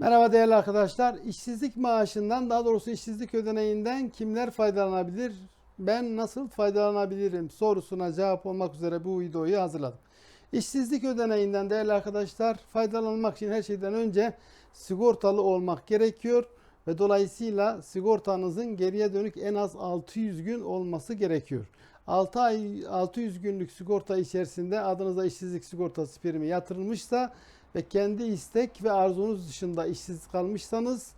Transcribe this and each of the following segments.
Merhaba değerli arkadaşlar. İşsizlik maaşından daha doğrusu işsizlik ödeneğinden kimler faydalanabilir? Ben nasıl faydalanabilirim sorusuna cevap olmak üzere bu videoyu hazırladım. İşsizlik ödeneğinden değerli arkadaşlar faydalanmak için her şeyden önce sigortalı olmak gerekiyor ve dolayısıyla sigortanızın geriye dönük en az 600 gün olması gerekiyor. 6 ay 600 günlük sigorta içerisinde adınıza işsizlik sigortası primi yatırılmışsa ve kendi istek ve arzunuz dışında işsiz kalmışsanız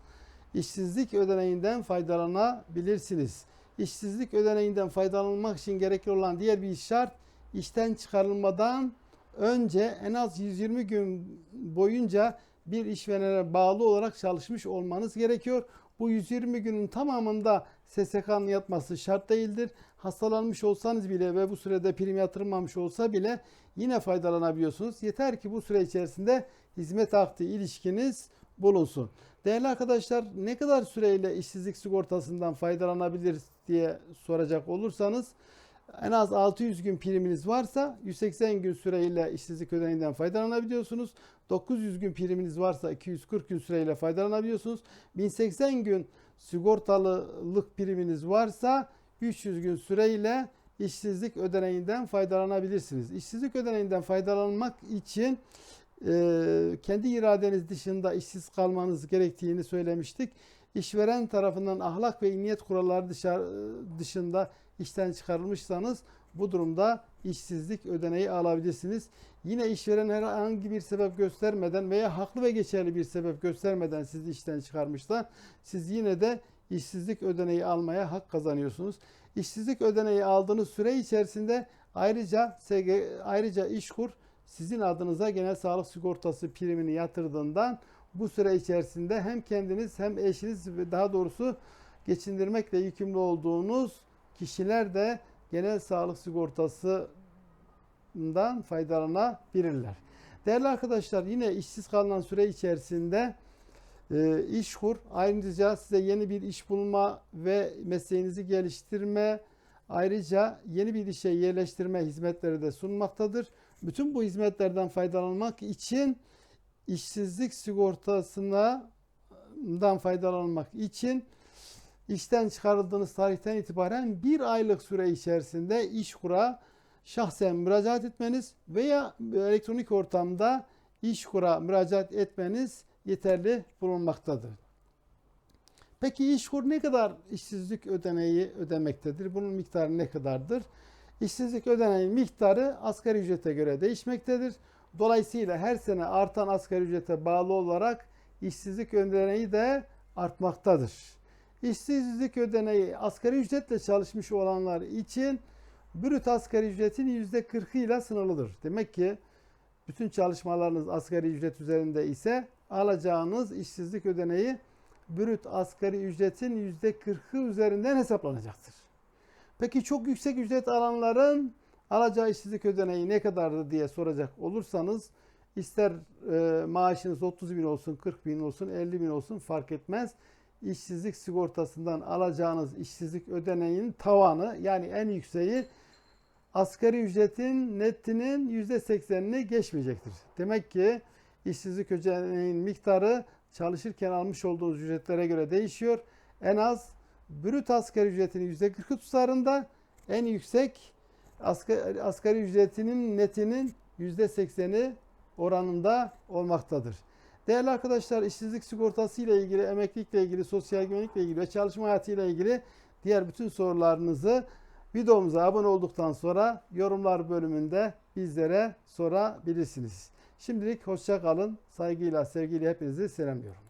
işsizlik ödeneğinden faydalanabilirsiniz. İşsizlik ödeneğinden faydalanmak için gerekli olan diğer bir şart işten çıkarılmadan önce en az 120 gün boyunca bir işverene bağlı olarak çalışmış olmanız gerekiyor. Bu 120 günün tamamında SSK'nın yatması şart değildir. Hastalanmış olsanız bile ve bu sürede prim yatırılmamış olsa bile yine faydalanabiliyorsunuz. Yeter ki bu süre içerisinde hizmet akdi ilişkiniz bulunsun. Değerli arkadaşlar ne kadar süreyle işsizlik sigortasından faydalanabilir diye soracak olursanız en az 600 gün priminiz varsa 180 gün süreyle işsizlik ödeneğinden faydalanabiliyorsunuz. 900 gün priminiz varsa 240 gün süreyle faydalanabiliyorsunuz. 1080 gün sigortalılık priminiz varsa 300 gün süreyle işsizlik ödeneğinden faydalanabilirsiniz. İşsizlik ödeneğinden faydalanmak için e, kendi iradeniz dışında işsiz kalmanız gerektiğini söylemiştik. İşveren tarafından ahlak ve niyet kuralları dışarı, dışında işten çıkarılmışsanız bu durumda işsizlik ödeneği alabilirsiniz. Yine işveren herhangi bir sebep göstermeden veya haklı ve geçerli bir sebep göstermeden sizi işten çıkarmışsa siz yine de işsizlik ödeneği almaya hak kazanıyorsunuz. İşsizlik ödeneği aldığınız süre içerisinde ayrıca ayrıca İşkur sizin adınıza genel sağlık sigortası primini yatırdığından bu süre içerisinde hem kendiniz hem eşiniz ve daha doğrusu geçindirmekle yükümlü olduğunuz kişiler de genel sağlık sigortasından faydalanabilirler. Değerli arkadaşlar yine işsiz kalınan süre içerisinde e, İşkur ayrıca size yeni bir iş bulma ve mesleğinizi geliştirme ayrıca yeni bir işe yerleştirme hizmetleri de sunmaktadır. Bütün bu hizmetlerden faydalanmak için işsizlik sigortasından faydalanmak için işten çıkarıldığınız tarihten itibaren bir aylık süre içerisinde İşkur'a şahsen müracaat etmeniz veya elektronik ortamda İşkur'a müracaat etmeniz yeterli bulunmaktadır. Peki İşkur ne kadar işsizlik ödeneği ödemektedir? Bunun miktarı ne kadardır? İşsizlik ödeneği miktarı asgari ücrete göre değişmektedir. Dolayısıyla her sene artan asgari ücrete bağlı olarak işsizlik ödeneği de artmaktadır. İşsizlik ödeneği asgari ücretle çalışmış olanlar için brüt asgari ücretin %40'ı ile sınırlıdır. Demek ki bütün çalışmalarınız asgari ücret üzerinde ise alacağınız işsizlik ödeneği brüt asgari ücretin %40'ı üzerinden hesaplanacaktır. Peki çok yüksek ücret alanların alacağı işsizlik ödeneği ne kadardı diye soracak olursanız ister e, maaşınız 30 bin olsun, 40 bin olsun, 50 bin olsun fark etmez. İşsizlik sigortasından alacağınız işsizlik ödeneğinin tavanı yani en yükseği asgari ücretin netinin %80'ini geçmeyecektir. Demek ki işsizlik ödeneğinin miktarı çalışırken almış olduğunuz ücretlere göre değişiyor. En az brüt asgari ücretinin %40'ı tutarında en yüksek asgari, asgari ücretinin netinin %80'i oranında olmaktadır. Değerli arkadaşlar işsizlik sigortası ile ilgili, emeklilikle ilgili, sosyal güvenlikle ilgili ve çalışma hayatı ile ilgili diğer bütün sorularınızı videomuza abone olduktan sonra yorumlar bölümünde bizlere sorabilirsiniz. Şimdilik hoşça kalın. Saygıyla, sevgiyle hepinizi selamlıyorum.